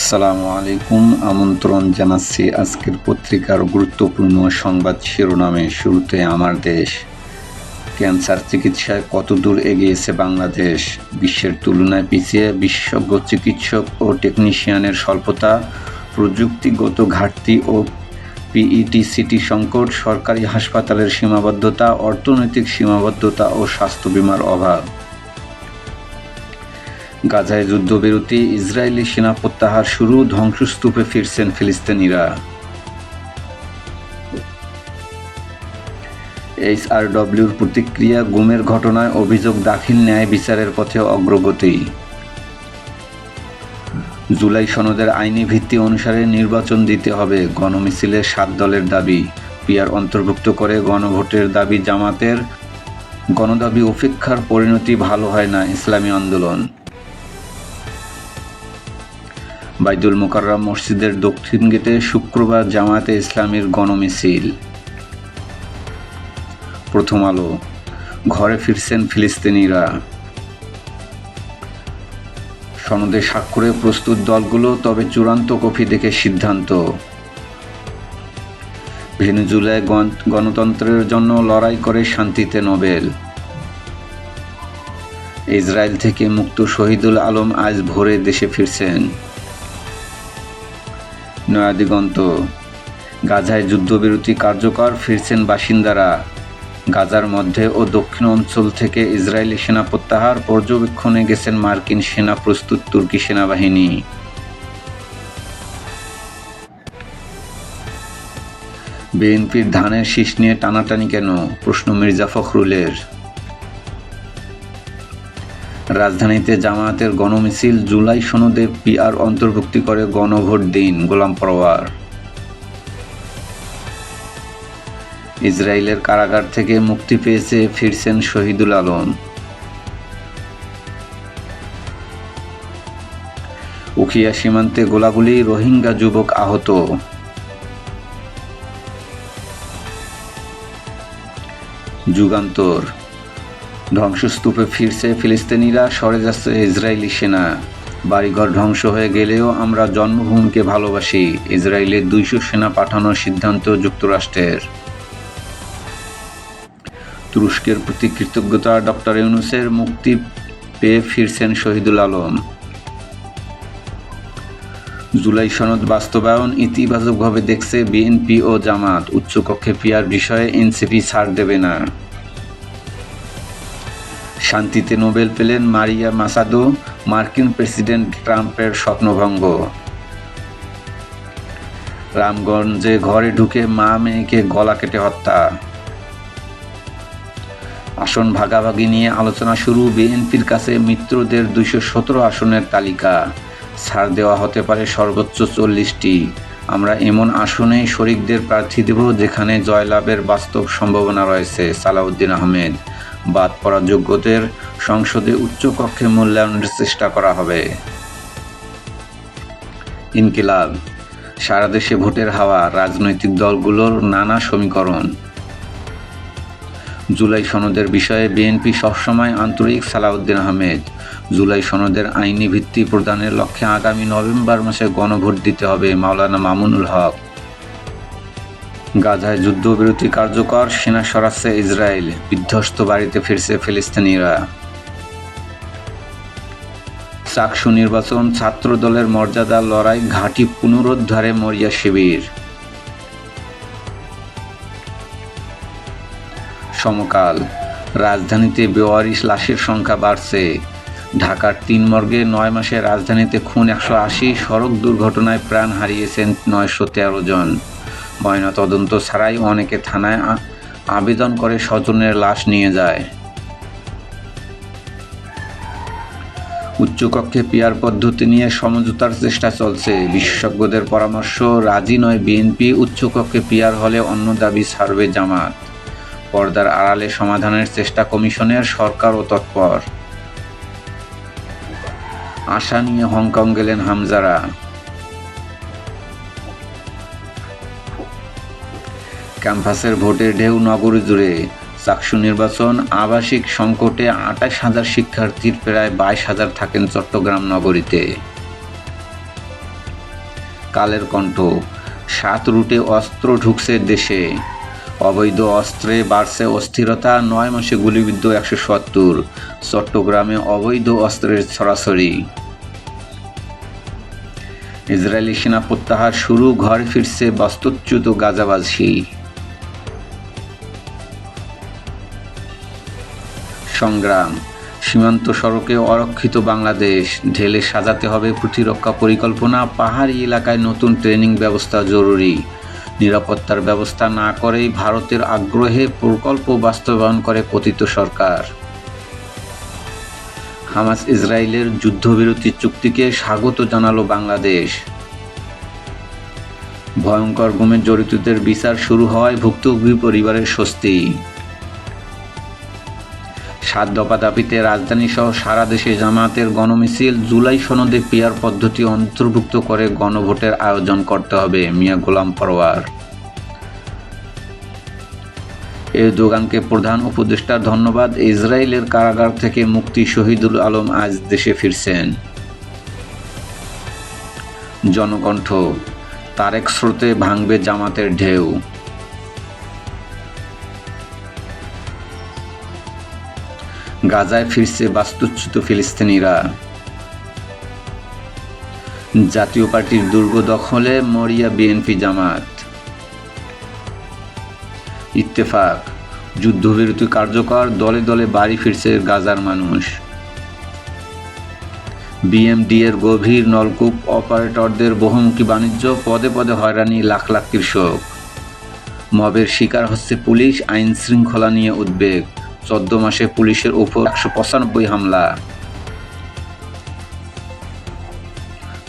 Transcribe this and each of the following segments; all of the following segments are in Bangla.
আসসালামু আলাইকুম। আমন্ত্রণ জানাচ্ছি আজকের পত্রিকার গুরুত্বপূর্ণ সংবাদ শিরোনামে। শুরুতে আমার দেশ। ক্যান্সার চিকিৎসায় কতদূর এগিয়েছে বাংলাদেশ? বিশ্বের তুলনায় পিছিয়ে বিশেষজ্ঞ চিকিৎসক ও টেকনিশিয়ানের স্বল্পতা, প্রযুক্তিগত ঘাটতি ও পিইটি সিটি সংকট, সরকারি হাসপাতালের সীমাবদ্ধতা, অর্থনৈতিক সীমাবদ্ধতা ও স্বাস্থ্য বিমার অভাব। গাজায় যুদ্ধবিরতি, ইসরায়েলি সেনা প্রত্যাহার শুরু, ধ্বংসস্তূপে ফিরছেন ফিলিস্তিনিরা। এইচআরডব্লিউর প্রতিক্রিয়া, গুমের ঘটনায় অভিযোগ দাখিল ন্যায় বিচারের পথে অগ্রগতি। জুলাই সনদের আইনি ভিত্তি অনুসারে নির্বাচন দিতে হবে গণমিছিলের সাত দলের দাবি। পিয়ার অন্তর্ভুক্ত করে গণভোটের দাবি জামাতের। গণদাবি উপেক্ষার পরিণতি ভালো হয় না, ইসলামী আন্দোলন। বাইদুল মোকাররম মসজিদের দক্ষিণ গেটে শুক্রবার জামায়াতে ইসলামীর গণমিছিল। প্রথম আলো, ঘরে ফিরছেন ফিলিস্তিনিরা। সনদে স্বাক্ষরে প্রস্তুত দলগুলো, তবে চূড়ান্ত কফি দেখে সিদ্ধান্ত। ভেনেজুলায় গণতন্ত্রের জন্য লড়াই করে শান্তিতে নোবেল। ইসরায়েল থেকে মুক্ত শহীদুল আলম আজ ভোরে দেশে ফিরছেন। নয়াদিগন্ত। গাজায় যুদ্ধবিরতি কার্যকর, ফিরছেন বাসিন্দারা। গাজার মধ্যে ও দক্ষিণ অঞ্চল থেকে ইসরায়েলি সেনা প্রত্যাহার পর্যবেক্ষণে গেছেন মার্কিন সেনা প্রস্তুত তুর্কি সেনাবাহিনী। বিএনপির ধানের শীষ নিয়ে টানাটানি কেন? প্রশ্ন মির্জা ফখরুলের। রাজধানীতে জামায়াতের গণমিছিল জুলাই সনদে পিআর অন্তর্ভুক্তি করে গণভোট দিন গোলাম পরোয়ার। ইসরায়েলের কারাগার থেকে মুক্তি পেয়েছে ফিরছেন শহীদুল আলম। উখিয়া সীমান্তে গোলাগুলি রোহিঙ্গা যুবক আহত। যুগান্তর ধ্বংসস্তূপে ফিরছে ফিলিস্তিনিরা, সরে যাচ্ছে ইসরায়েলি সেনা। বাড়িঘর ধ্বংস হয়ে গেলেও আমরা জন্মভূমিকে ভালোবাসি, ইসরায়েলের দুইশো সেনা পাঠানোর সিদ্ধান্ত যুক্তরাষ্ট্রের। তুরস্কের প্রতি কৃতজ্ঞতা ডক্টর ইউনুসের মুক্তি পেয়ে ফিরছেন শহীদুল আলম। জুলাই সনদ বাস্তবায়ন ইতিবাচকভাবে দেখছে বিএনপি ও জামাত। উচ্চকক্ষে পিয়ার বিষয়ে এনসিপি ছাড় দেবে না। শান্তিতে নোবেল পেলেন মারিয়া মাসাদো, মার্কিন প্রেসিডেন্ট ট্রাম্পের স্বপ্নভঙ্গ। রামগঞ্জে ঘরে ঢুকে মা মেয়েকে গলা কেটে হত্যা। আসন ভাগাভাগি নিয়ে আলোচনা শুরু, বিএনপির কাছে মিত্রদের দুইশো সতেরো আসনের তালিকা। ছাড় দেওয়া হতে পারে সর্বোচ্চ চল্লিশটি। আমরা এমন আসনেই শরিকদের প্রার্থী দেব যেখানে জয়লাভের বাস্তব সম্ভাবনা রয়েছে, সালাউদ্দিন আহমেদ। বাদ পড়া যোগ্যদের সংসদে উচ্চকক্ষে মূল্যায়নের চেষ্টা করা হবে। ইনকিলাব, সারা দেশে ভোটের হাওয়া, রাজনৈতিক দলগুলোর নানা সমীকরণ। জুলাই সনদের বিষয়ে বিএনপি সবসময় আন্তরিক সালাউদ্দিন আহমেদ, জুলাই সনদের আইনি ভিত্তি প্রদানের লক্ষ্যে আগামী নভেম্বর মাসে গণভোট দিতে হবে মাওলানা মামুনুল হক। গাজায় যুদ্ধবিরতি কার্যকর, সেনা সরাচ্ছে ইসরায়েল। বিধ্বস্ত বাড়িতে ফিরছে ফিলিস্তিনিরা। চাকসু নির্বাচন ছাত্র দলের মর্যাদা লড়াই, ঘাঁটি পুনরুদ্ধারে মরিয়া শিবির। সমকাল, রাজধানীতে বেওয়ারিশ লাশের সংখ্যা বাড়ছে। ঢাকার তিন মর্গে নয় মাসে রাজধানীতে খুন একশো আশি, সড়ক দুর্ঘটনায় প্রাণ হারিয়েছেন নয়শো তেরো জন। ময়না তদন্ত ছাড়াই অনেকে থানায় আবেদন করে স্বজনের লাশ নিয়ে যায়। উচ্চকক্ষে পিয়ার পদ্ধতি নিয়ে সমঝোতার চেষ্টা চলছে। বিশেষজ্ঞদের পরামর্শ, রাজি নয় বিএনপি উচ্চকক্ষে পিয়ার হলে অন্য দাবি ছাড়বে জামাত। পর্দার আড়ালে সমাধানের চেষ্টা কমিশনের সরকারও তৎপর। আশা নিয়ে হংকং গেলেন হামজারা। ক্যাম্পাসের ভোটের ঢেউ নগরী জুড়ে চাকসু নির্বাচন, আবাসিক সংকটে আঠাশ হাজার শিক্ষার্থীর প্রায় বাইশ হাজার থাকেন চট্টগ্রাম নগরীতে। কালের কণ্ঠ, সাত রুটে অস্ত্র ঢুকছে দেশে। অবৈধ অস্ত্রে বাড়ছে অস্থিরতা, নয় মাসে গুলিবিদ্ধ একশো সত্তর। চট্টগ্রামে অবৈধ অস্ত্রের ছড়াছড়ি। ইসরায়েলি সেনা প্রত্যাহার শুরু, ঘরে ফিরছে বাস্তুচ্যুত গাজাবাসী সংগ্রাম। সীমান্ত সড়কে অরক্ষিত বাংলাদেশ, ঢেলে সাজাতে হবে প্রতিরক্ষা পরিকল্পনা, পাহাড়ি এলাকায় নতুন ট্রেনিং ব্যবস্থা জরুরি। নিরাপত্তার ব্যবস্থা না করেই ভারতের আগ্রহে প্রকল্প বাস্তবায়ন করে পতিত সরকার। হামাস ইসরায়েলের যুদ্ধবিরতি চুক্তিকে স্বাগত জানালো বাংলাদেশ। ভয়ঙ্কর গুমে জড়িতদের বিচার শুরু হওয়ায় ভুক্তভোগী পরিবারের স্বস্তি। সাত দফা দাবিতে রাজধানী সহ সারা দেশে জামায়াতের গণমিছিল জুলাই সনদে পিয়ার পদ্ধতি অন্তর্ভুক্ত করে গণভোটের আয়োজন করতে হবে, মিয়া গোলাম পরওয়ার এরদোগানকে প্রধান উপদেষ্টার ধন্যবাদ, ইসরায়েলের কারাগার থেকে মুক্তি শহীদুল আলম আজ দেশে ফিরছেন। জনকণ্ঠ, তারেক স্রোতে ভাঙবে জামাতের ঢেউ। গাজায় ফিরছে বাস্তুচ্যুত ফিলিস্তিনিরা। জাতীয় পার্টির দুর্গ দখলে মরিয়া বিএনপি জামাত। ইত্তেফাক, যুদ্ধবিরতি কার্যকর, দলে দলে বাড়ি ফিরছে গাজার মানুষ। বিএমডি এর গভীর নলকূপ অপারেটরদের বহুমুখী বাণিজ্য পদে পদে হয়রানি লাখ লাখ কৃষক। মবের শিকার হচ্ছে পুলিশ আইন শৃঙ্খলা নিয়ে উদ্বেগ। চোদ্দ মাসে পুলিশের উপর একশো পঁচানব্বই হামলা।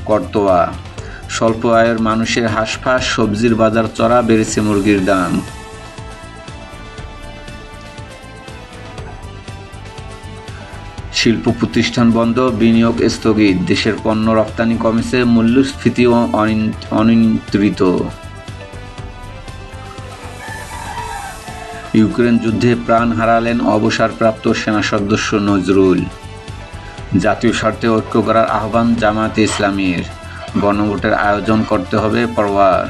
কর্তোয়া, স্বল্প আয়ের মানুষের হাঁসফাঁস, সবজির বাজার চড়া, বেড়েছে মুরগির দাম। শিল্প প্রতিষ্ঠান বন্ধ, বিনিয়োগ স্থগিত, দেশের পণ্য রপ্তানি কমেছে, মূল্যস্ফীতিও অনিন- অনিয়ন্ত্রিত। ইউক্রেন যুদ্ধে প্রাণ হারালেন অবসরপ্রাপ্ত সেনা সদস্য নজরুল। জাতীয় স্বার্থে ঐক্য করার আহ্বান জামায়াতে ইসলামীর। গণভোটের আয়োজন করতে হবে পরওয়ার